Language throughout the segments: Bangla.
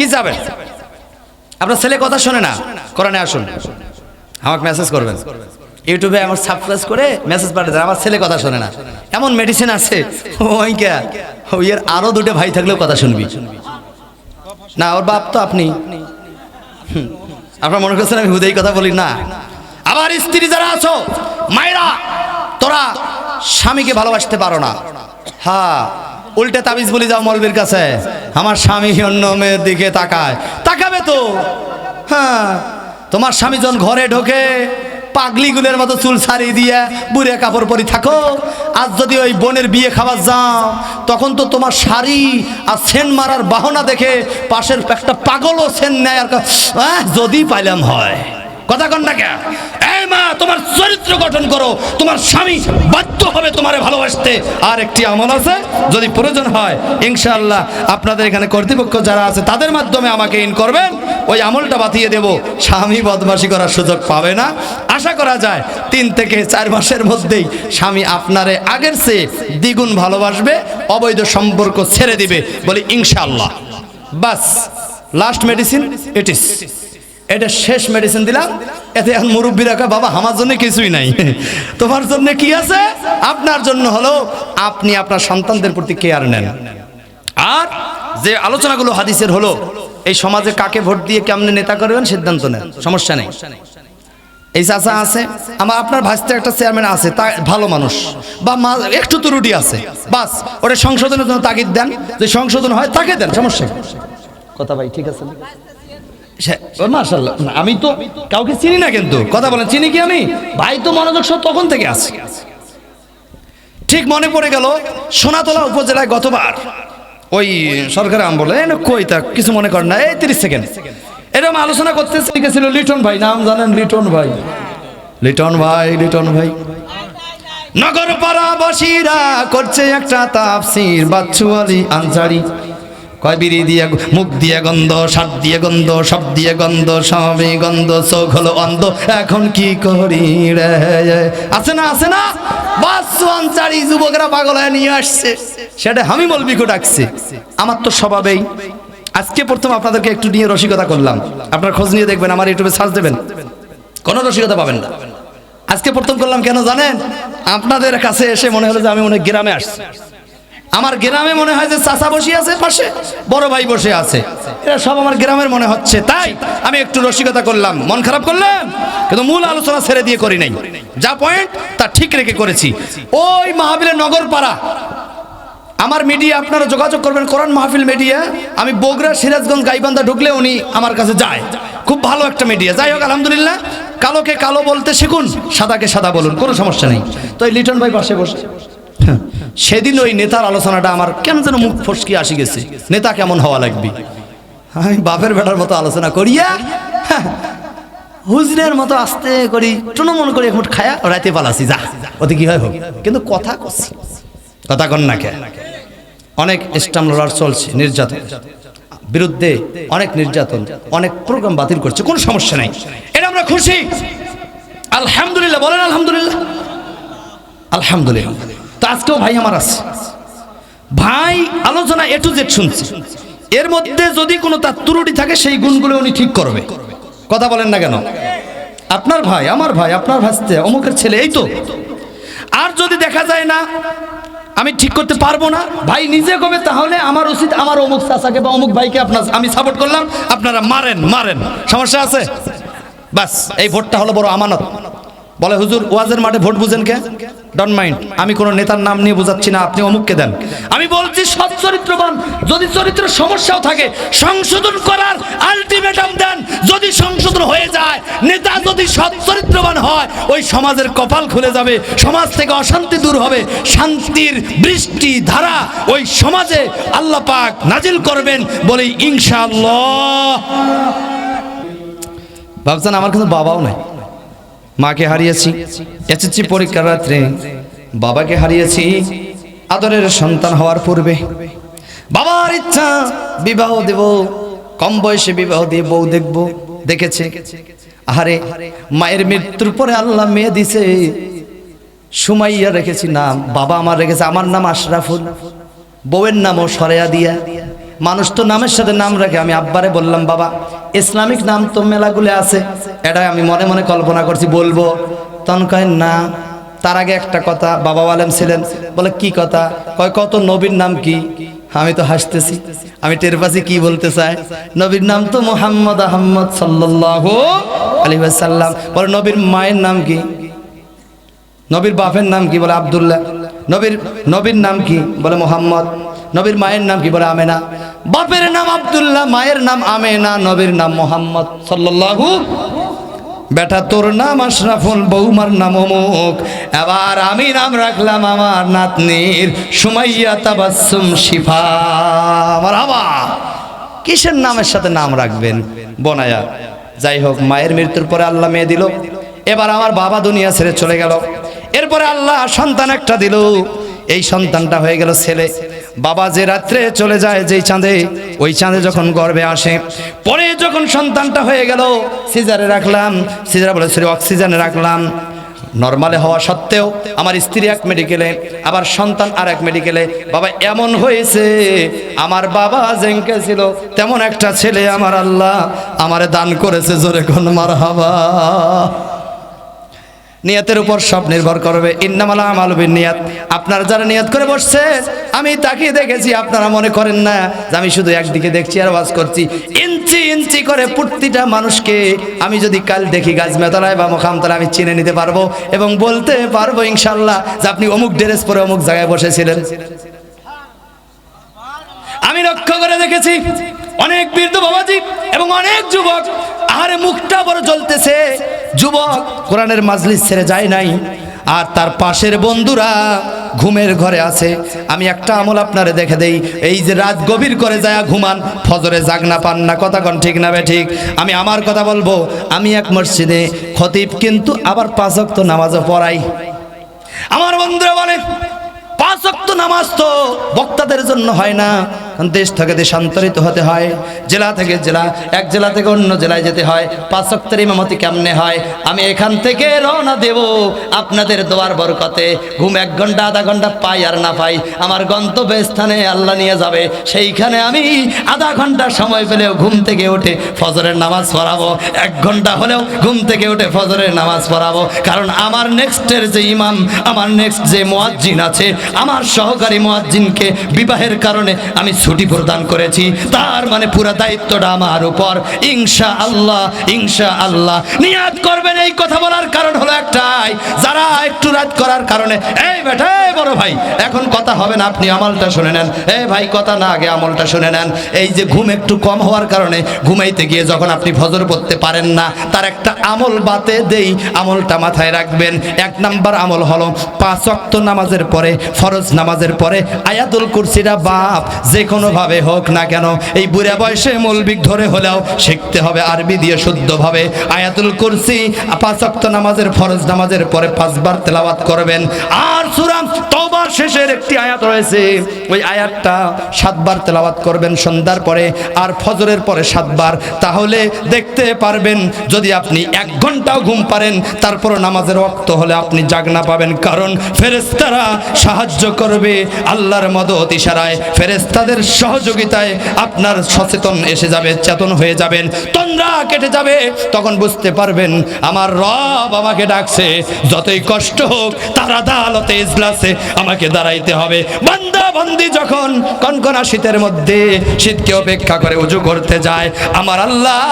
কি যাবেন? আপনার ছেলে কথা শোনে না? কোরআনে আসুন। আমাকে মেসেজ করবেন। ইউটিউবে আমার সাবস্ক্রাইব করে মেসেজ দেন, আমার ছেলে কথা শোনে না। এমন মেডিসিন আছে। ওই কে ওই এর আরও দুটো ভাই থাকলেও কথা শুনবি। না, ওর বাপ তো আপনি। আপনার মনে করছেন আমি হুদেই কথা বলি? না। আবার স্ত্রী যারা আছো, মায়েরা, তোরা স্বামীকে ভালোবাসতে পারো না। হ্যাঁ। উল্টে তাবিজ বলি যাও মলবির কাছে। আমার স্বামী অন্য মেয়ের দিকে তাকায়। তাকাবে তো? হ্যাঁ। তোমার স্বামী যখন ঘরে ঢোকে, পাগলিগুলের মতো চুল ছাড়িয়ে দিয়ে বুড়ে কাপড় পরি থাকো। আজ যদি ওই বোনের বিয়ে খাবার যাও, তখন তো তোমার শাড়ি আর সেন মারার বাহনা দেখে পাশের একটা পাগলও সেন নেয় আর যদি পাইলাম হয়। কথা কন না কে মা, তোমার চরিত্র গঠন করো। তোমার স্বামী বাধ্য হবে তোমারে ভালোবাসতে। আর একটি আমল আছে, যদি প্রয়োজন হয়, ইনশাআল্লাহ আপনাদের এখানে কর্তৃপক্ষ যারা আছে, তাদের মাধ্যমে আমাকে ইন করবেন। ওই আমলটা বাতিয়ে দেব। স্বামী বদমাশি করার সুযোগ পাবে না। আশা করা যায়, তিন থেকে চার মাসের মধ্যেই স্বামী আপনারে আগের চেয়ে দ্বিগুণ ভালোবাসবে, অবৈধ সম্পর্ক ছেড়ে দিবে বলি ইনশাআল্লাহ। বাস লাস্ট মেডিসিন ইট ইস এটা শেষ মেডিসিন দিলাম। এতে এখন মুরব্বী রাখা বাবা, আমার জন্য কিছুই নাই। তোমার জন্য কি আছে? আপনার জন্য হলো, আপনি আপনার সন্তানদের প্রতি কেয়ার নেন। আর যে আলোচনাগুলো হাদিসের হলো, এই সমাজে কাকে ভোট দিয়ে কেমনে নেতা করবেন সিদ্ধান্ত নেন, সমস্যা নেই। এই চাচা আছে, আমার আপনার ভাইস্তে একটা চেয়ারম্যান আছে, তা ভালো মানুষ। বা একটু ত্রুটি আছে, বাস, ওটা সংশোধনের জন্য তাগিদ দেন। যে সংশোধন হয়, তাকে দেন, সমস্যা কথা ভাই, ঠিক আছে? মার্শাল্লাহ আমি তো কাউকে চিনি না কিন্তু। কথা বলেন চিনি কি আমি? ভাই তো মনোযোগ সব তখন থেকে আছে। ঠিক মনে পড়ে গেল সোনাতলা উপজেলায় গতবার ওই সরকার আম বলে "এই না, কই তা কিছু মনে করেন না এই তিরিশ সেকেন্ড। এরকম আলোচনা করতে গেছিল লিটন ভাই নাম জানেন লিটন ভাই। লিটন ভাই লিটন ভাই। নগর পাড়াবাসীরা করছে একটা তাফসির বাচ্চু আলী আনসারি। কয় বিড়ি দিয়ে মুখ দিয়ে গন্ধ সাত দিয়ে গন্ধ, সব দিয়ে গন্ধ, সবই গন্ধ, চোখ হলো অন্ধ। এখন কি করি রে? আছে না আছে না? বাচ্চু আনসারি যুবকরা পাগল হয়ে নিয়ে আসছে। সেটা আমি মলবিকো ডাকছে। আমার তো স্বভাবেই। আজকে প্রথম আপনাদেরকে একটু নিয়ে রসিকতা করলাম। আপনার খোঁজ নিয়ে দেখবেন, আমার ইউটিউবে সার্চ দেবেন। কোনো রসিকতা পাবেন না। আজকে প্রথম করলাম কেন জানেন? আপনাদের কাছে এসে মনে হলো যে আমি অনেক গ্রামে আসছি। আমার গ্রামে মনে হয় যে চাচা বসে আছে পাশে বড় ভাই বসে আছে। এরা সব আমার গ্রামের মনে হচ্ছে তাই আমি একটু রসিকতা করলাম। মন খারাপ করলাম কিন্তু মূল আলোচনা ছেড়ে দিয়ে করি নাই। যা পয়েন্ট তা ঠিক রেখে করেছি। ওই মাহাবীরের নগর পাড়া আমার মিডিয়া আপনারা যোগাযোগ করবেন কোরআন মাহফিল মিডিয়া আমি বগুড়া সিরাজগঞ্জ গাইবান্ধা ঢুকলে উনি আমার কাছে যায়। খুব ভালো একটা মিডিয়া যাই হোক আলহামদুলিল্লাহ কালোকে কালো বলতে শিখুন সাদাকে সাদা বলুন কোনো সমস্যা নেই। তো এই লিটন ভাই পাশে বসে। হ্যাঁ, সেদিন ওই নেতার আলোচনাটা আমার কেন যেন মুখ ফসকি আসি গেছে। নেতা কেমন হওয়া লাগবে? আমি বাপের বেটার মতো আলোচনা করিয়া হ্যাঁ, হুজরের মতো আস্তে করি টুনমন করে এক মুঠ খায়া রাতে পালাছি যা। ওতে কি হয় হোক। কিন্তু কথা করছি কথা কন না কে? অনেক স্টাম লড়ার চলছে নির্যাতন। বিরুদ্ধে অনেক নির্যাতন অনেক প্রোগ্রাম বাতিল করছে কোনো সমস্যা নাই। এটা আমরা খুশি। আলহামদুলিল্লাহ বলেন আলহামদুলিল্লাহ। আলহামদুলিল্লাহ। তো আজকেও ভাই আমার আছে। ভাই, আলোচনা এ টু জেড শুনছে। এর মধ্যে যদি কোনো তার ত্রুটি থাকে, সেই গুণগুলো উনি ঠিক করবে। কথা বলেন না কেন? আপনার ভাই, আমার ভাই, আপনার ভাসতে অমুকের ছেলে, এই তো। আর যদি দেখা যায় না, আমি ঠিক করতে পারব না, ভাই নিজে কবে, তাহলে আমার উচিত আমার অমুক চাচাকে বা অমুক ভাইকে আপনার আমি সাপোর্ট করলাম, আপনারা মারেন মারেন। সমস্যা আছে? বাস, এই ভোটটা হলো বড় আমানত। বলে, হুজুর, ওয়াজের মাঠে ভোট বুঝেন কে? ডন মাইন্ড আমি কোনো নেতার নাম নিয়ে বোঝাচ্ছি না, আপনি অমুককে দেন। আমি বলছি, সৎ চরিত্রবান, যদি চরিত্র সমস্যাও থাকে, সংশোধন করার আলটিমেটাম দেন। যদি সংশোধন হয়ে যায়, নেতা যদি সৎ চরিত্রবান হয়, ওই সমাজের কপাল খুলে যাবে, সমাজ থেকে অশান্তি দূর হবে, শান্তির বৃষ্টি ধারা ওই সমাজে আল্লাহ পাক নাজিল করবেন বলে ইনশাআল্লাহ। ভাবছেন আমার কিন্তু বাবাও নাই। মাকে হারিয়েছি। এসএসসি পরীক্ষার রাত্রে। বাবাকে হারিয়েছি। আদরের সন্তান হওয়ার পূর্বে। বাবার ইচ্ছা, বিবাহ দেব। কম বয়সে বিবাহ দিয়ে বউ দেখব, দেখেছে। আহারে, মায়ের মৃত্যুর পরে আল্লাহ মেয়ে দিছে। সুমাইয়া রেখেছি নাম। বাবা আমার রেখেছে। আমার নাম আশরাফুল। বউয়ের নামও সরেয়া দিয়া। মানুষ তো নামের সাথে নাম রাখে। আমি আব্বারে বললাম, বাবা, ইসলামিক নাম তো মেলাগুলো আছে। এটা আমি মনে মনে কল্পনা করছি, বলব। তখন কয়, না, তার আগে একটা কথা, বাবা আলেম ছিলেন। বলে, কি কথা? কয়, কত নবীর নাম কি? আমি তো হাসতেছি। আমি টের পাচ্ছি কি বলতে চাই নবীর নাম তো মোহাম্মদ আহম্মদ সাল্লাল্লাহু আলাইহি ওয়াসাল্লাম। বলে, নবীর মায়ের নাম কি? নবীর বাপের নাম কি? বলে, আবদুল্লাহ। নবীর নবীর নাম কি? বলে, মোহাম্মদ। নবীর মায়ের নাম কি বলে আমেনা? বাপের নাম আবদুল্লাহ, মায়ের নাম আমেনা, নবীর নাম মোহাম্মদ সাল্লাল্লাহু বেটা তোর নাম আশরাফুল, বৌমার নাম অমুক। এবার আমি নাম রাখলাম আমার নাতনির সুমাইয়া তাবাসসুম শিফা। আমার বাবা কিসের নামের সাথে নাম রাখবেন? বনায়া। যাই হোক, মায়ের মৃত্যুর পরে আল্লাহ মেয়ে দিল। এবার আমার বাবা দুনিয়া ছেড়ে চলে গেল। এরপরে আল্লাহ সন্তান একটা দিল। এই সন্তানটা হয়ে গেল ছেলে। বাবা যে রাত্রে চলে যায়, যেই চাঁদে, ওই চাঁদে যখন গর্বে আসে, পরে যখন সন্তানটা হয়ে গেল, সিজারে রাখলাম, সিজারে বলে অক্সিজেনে রাখলাম। নর্মালে হওয়া সত্ত্বেও আমার স্ত্রী এক মেডিকেলে, আবার সন্তান আর এক মেডিকেলে। বাবা, এমন হয়েছে, আমার বাবা জেঙ্কে ছিল, তেমন একটা ছেলে আমার আল্লাহ, আমারে দান করেছে, জোরে কোন মার হাবা নিয়তের উপর সব নির্ভর করবে। ইন্নামালা আমাল নিয়াত আপনারা যারা নিয়ত করে বসছে, আমি তাকিয়ে দেখেছি, আপনারা মনে করেন না যে আমি শুধু একদিকে দেখছি আর ওয়াজ করছি। ইঞ্চি ইঞ্চি করে প্রতিটা মানুষকে আমি যদি কাল দেখি গাছ মেতলায় বা মোখামতলায়, আমি চিনে নিতে পারব এবং বলতে পারব ইনশাল্লাহ যে আপনি অমুক ড্রেস পরে অমুক জায়গায় বসেছিলেন। আমি লক্ষ্য করে দেখেছি, অনেক বৃদ্ধ বাবাজি এবং অনেক যুবক, আহারে মুখটা বড় জ্বলতেছে। যুবক, কোরআনের মাজলিস ছেড়ে যায় নাই। আর তার পাশের বন্ধুরা ঘুমের ঘরে আছে। আমি একটা আমল আপনারে দেখে দেই। এই যে রাত গভীর করে যায় ঘুমান, ফজরে জাগনা পান না, কথা কন ঠিক না বে ঠিক। আমি আমার কথা বলব, আমি এক মসজিদে খতিব কিন্তু আবার পাঁচ ওয়াক্ত নামাজও পড়াই। আমার বন্ধুরা বলে, পাঁচ ওয়াক্ত নামাজ তো বক্তাদের জন্য হয় না। দেশ থেকে দেশান্তরিত হতে হয়, জেলা থেকে জেলা, এক জেলা থেকে অন্য জেলায় যেতে হয়। পাঁচ ওয়াক্তের ইমামতি কেমনে হয়? আমি এখান থেকে রওনা দেব আপনাদের দোয়ার বরকতে। ঘুম এক ঘণ্টা, আধা ঘণ্টা পাই আর না পাই। আমার গন্তব্য স্থানে আল্লাহ নিয়ে যাবে। সেইখানে আমি আধা ঘণ্টা সময় পেলেও ঘুম থেকে উঠে ফজরের নামাজ পড়াবো। এক ঘণ্টা হলেও ঘুম থেকে উঠে ফজরের নামাজ পড়াবো। কারণ আমার নেক্সটের যে ইমাম, আমার নেক্সট যে মোয়াজ্জিন আছে, আমার সহকারী মোয়াজ্জিনকে বিবাহের কারণে আমি ছুটি প্রদান করেছি। তার মানে পুরো দায়িত্বটা আমার উপর। ইনশা আল্লাহ ইনশা আল্লাহ নিয়াত করবেন এই কথা বলার কারণ হলো একটাই। যারা একটু রাত করার কারণে, এই বেটা বড় ভাই, এখন কথা হবে না, আপনি আমলটা শুনে নেন। এই ভাই, কথা না আগে আমলটা শুনে নেন। এই যে ঘুম একটু কম হওয়ার কারণে ঘুমাইতে গিয়ে যখন আপনি ফজর পড়তে পারেন না, তার একটা আমল বাতে দেই, আমলটা মাথায় রাখবেন। এক নাম্বার আমল হলো পাঁচ ওয়াক্ত নামাজের পরে, ফরজ নামাজের পরে আয়াতুল কুরসিটা বাপ, যে কোনোভাবে হোক না কেন, এই বুড়া বয়সে মৌলবিক ধরে হলেও শিখতে হবে আরবি দিয়ে শুদ্ধভাবে। আয়াতুল কুরসি, পাঁচ ওয়াক্ত নামাজের ফরজ নামাজের পরে পাঁচবার তেলাওয়াত করবেন। আর সুরাম তওবার শেষের একটি আয়াত রয়েছে, ওই আয়াতটা সাতবার তেলাওয়াত করবেন সন্ধ্যার পরে আর ফজরের পরে সাতবার। তাহলে দেখতে পারবেন, যদি আপনি এক ঘন্টাও ঘুম পারেন তারপর নামাজের ওয়াক্ত হলে আপনি জাগনা পাবেন। কারণ ফেরেস্তারা সাহায্য করবে আল্লাহর মদত ইশারায়। ফেরেস্তাদের সহযোগিতায় আপনার সচেতন এসে যাবে, চেতন হয়ে যাবেন, তন্দ্রা কেটে যাবে। তখন বুঝতে পারবেন, আমার রব আমাকে ডাকছে, যতই কষ্ট হোক তার আদালতে, ইজলাসে আমাকে দাঁড়াইতে হবে। বান্দা বন্দি যখন কনকনা শীতের মধ্যে শীতকে অপেক্ষা করে উজু করতে যায়, আমার আল্লাহ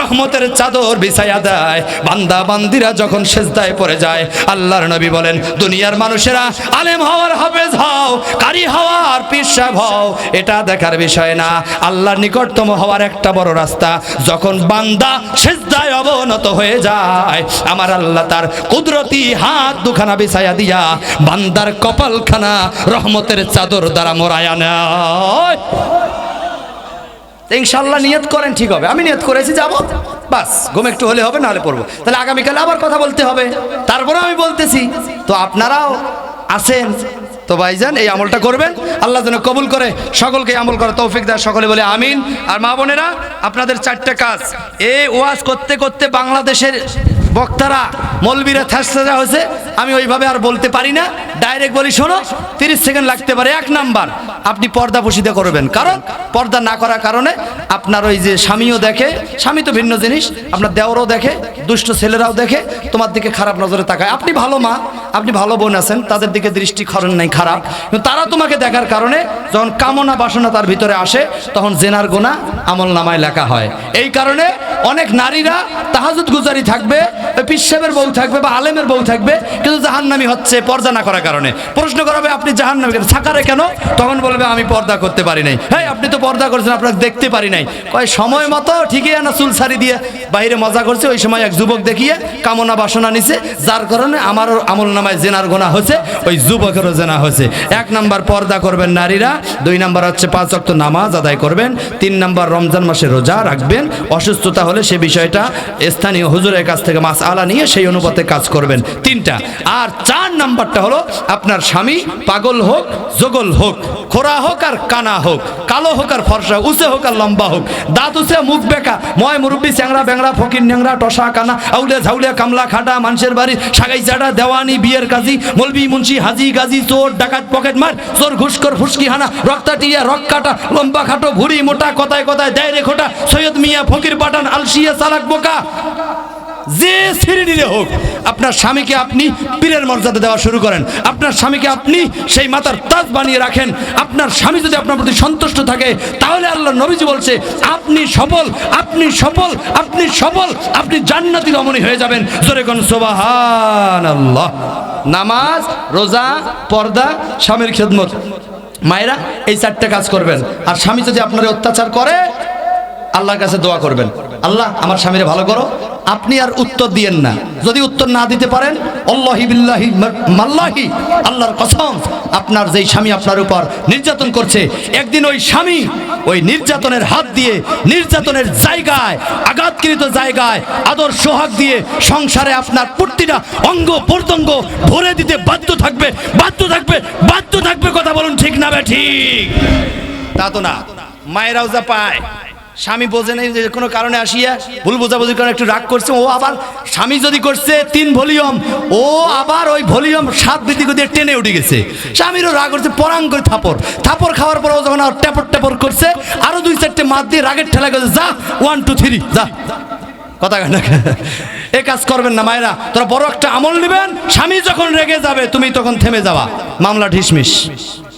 রহমতের চাদর বিছাইয়া দেয়। বান্দা বান্দিরা যখন সেজদায় পড়ে যায়, আল্লাহর নবী বলেন, দুনিয়ার মানুষেরা আলেম হওয়ার হাফেজ হও, কারি হওয়ার পিসাব হও এটা দেখার বিষয় না। আল্লাহর নিকটতম হওয়ার একটা বড় রাস্তা। যখন বান্দা সেজদায় অবনত হয়ে যায়, আমার আল্লাহ তার কুদরতি হাত দুখানা বিছায়া দিয়া বান্দার কপালখানা রহমতের চাদর দ্বারা মোড়ায়া নেয়। ইনশাল্লাহ নিয়ত করেন, ঠিক হবে। আমি নিয়ত করেছি, যাব। বাস, ঘুম একটু হলে হবে, নাহলে পড়ব। তাহলে আগামীকালে আবার কথা বলতে হবে। তারপরে আমি বলতেছি। তো আপনারাও আছেন তো ভাইজান, এই আমলটা করবেন। আল্লাহ যেন কবুল করে, সকলকে আমল করে তৌফিক দেয়, সকলে বলে আমিন। আর মা বোনেরা, আপনাদের চারটে কাজ। এই ওয়াজ করতে করতে বাংলাদেশের বক্তারা মলবিরা থাসা হয়েছে। আমি ওইভাবে আর বলতে পারি না। ডাইরেক্ট বলি, শোনো, তিরিশ সেকেন্ড লাগতে পারে, এক নাম্বার। আপনি পর্দা পুষিতে করবেন। কারণ, পর্দা না করার কারণে আপনার ওই যে স্বামীও দেখে, স্বামী তো ভিন্ন জিনিস, আপনার দেওরও দেখে, দুষ্ট ছেলেরাও দেখে, তোমার দিকে খারাপ নজরে তাকায়। আপনি ভালো মা আপনি ভালো বোন আছেন, তাদের দিকে দৃষ্টি খরণ নাই, খারাপ। তারা তোমাকে দেখার কারণে যখন কামনা বাসনা তার ভিতরে আসে, তখন জেনার গোনা আমল নামায় লেখা হয়। এই কারণে অনেক নারীরা তাহাজুদ গুজারি থাকবে পিসাবের বউ থাকবে বা আলেমের বউ থাকবে, কিন্তু জাহান্নামি হচ্ছে পর্দা না করার কারণে। প্রশ্ন করাবে আপনি জাহান্নামি কেন? সাকারে কেন? তখন বলবে, আমি পর্দা করতে পারি নাই। হ্যাঁ আপনি তো পর্দা করছেন, আপনাকে দেখতে পারি নাই। কয়, সময় মতো ঠিকই আনা চুল সারি দিয়ে বাইরে মজা করছে, ওই সময় এক যুবক দেখিয়ে কামনা বাসনা নিছে, যার কারণে আমার আমল নামায় জেনার গোনা হচ্ছে, ওই যুবকেরও জেনা হচ্ছে। এক নাম্বার পর্দা করবেন নারীরা, দুই নাম্বার হচ্ছে পাঁচ অক্ত নামাজ আদায় করবেন, তিন নাম্বার রমজান মাসে রোজা রাখবেন, অসুস্থতা হলে সে বিষয়টা স্থানীয় হুজুরের কাছ থেকে মাছ আলা নিয়ে সেই অনুপাতে কাজ করবেন। তিনটা। আর চার নাম্বারটা হলো আপনার স্বামী পাগল হোক জগল হোক খোরা হোক আর কানা হোক, কালো হোক আর ফর্সা, উঁচে হোক আর লম্বা হোক, দাঁত উঁচে, মুখ বেকা, ময় মুরব্বী চ্যাংরা ব্যাংরা ফকির ন্যাংরা টসা, কানা, আউলিয়া ঝাউলিয়া, কামলা, খাটা মানুষের বাড়ি সাগাই চাটা দেওয়ানি বিয়ের কাজী, মলবি, মুন্সি, হাজি, গাজী, চোর, ডাকাত, পকেট মার, চোর ঘুষকর ফুসকি হানা রক্তাটিয়া রক কাটা, লম্বা খাটো, ভুড়ি, মোটা, কথায় কথায় দেয় রে খোটা, সৈয়দ মিয়া ফকির পাঠান, আলসিয়া চালাক বোকা। যে শ্রেণীরে হোক, আপনার স্বামীকে আপনি পীরের মর্যাদা দেওয়া শুরু করেন। আপনার স্বামীকে আপনি সেই মাতার তাজ বানিয়ে রাখেন। আপনার স্বামী যদি আপনার প্রতি সন্তুষ্ট থাকে, তাহলে আল্লাহ নবীজি বলছে, আপনি সফল আপনি সফল আপনি সফল, আপনি জান্নাতি রমণী হয়ে যাবেন। জোরে কোন আল্লাহ নামাজ, রোজা, পর্দা, স্বামীর খেদমত। মায়েরা, এই চারটে কাজ করবেন। আর স্বামী যদি আপনার অত্যাচার করে, আল্লাহর কাছে দোয়া করবেন। আল্লাহ, আমার স্বামীরে ভালো করো। আপনি আর উত্তর দিয়েন না। যদি উত্তর না দিতে পারেন আল্লাহি বিল্লাহি মাল্লাহি, আল্লাহর কসম, আপনার যেই স্বামী আপনার উপর নির্যাতন করছে, একদিন ওই স্বামী ওই নির্যাতনের হাত দিয়ে, নির্যাতনের জায়গায়, আঘাতকৃত জায়গায়, আদর সোহাগ দিয়ে সংসারে আপনার প্রতিটা অঙ্গ প্রত্যঙ্গ ভরে দিতে বাধ্য থাকবে বাধ্য থাকবে বাধ্য থাকবে, কথা বলুন ঠিক না বে ঠিক? তা তো না। মায়েরাও যা পায়। স্বামী বোঝে নেই যে কোনো কারণে আসিয়া ভুল বোঝাবুঝির কারণে একটু রাগ করছে, ও আবার স্বামী যদি করছে তিন ভলিউম, ও আবার ওই ভলিউম সাত বৃদ্ধি দিয়ে টেনে উঠে গেছে। স্বামীরও রাগ করছে পরাং করে থাপড়। থাপড় খাওয়ার পর ও যখন আর ট্যাপর ট্যাপর করছে আরও দুই চারটে মাত দিয়ে রাগের ঠেলা করছে যা ওয়ান টু থ্রি যা। কথা কাটা এ কাজ করবেন না মায়েরা, তোরা বড় একটা আমল নেবেন, স্বামী যখন রেগে যাবে, তুমি তখন থেমে যাওয়া মামলা ঢিসমিস।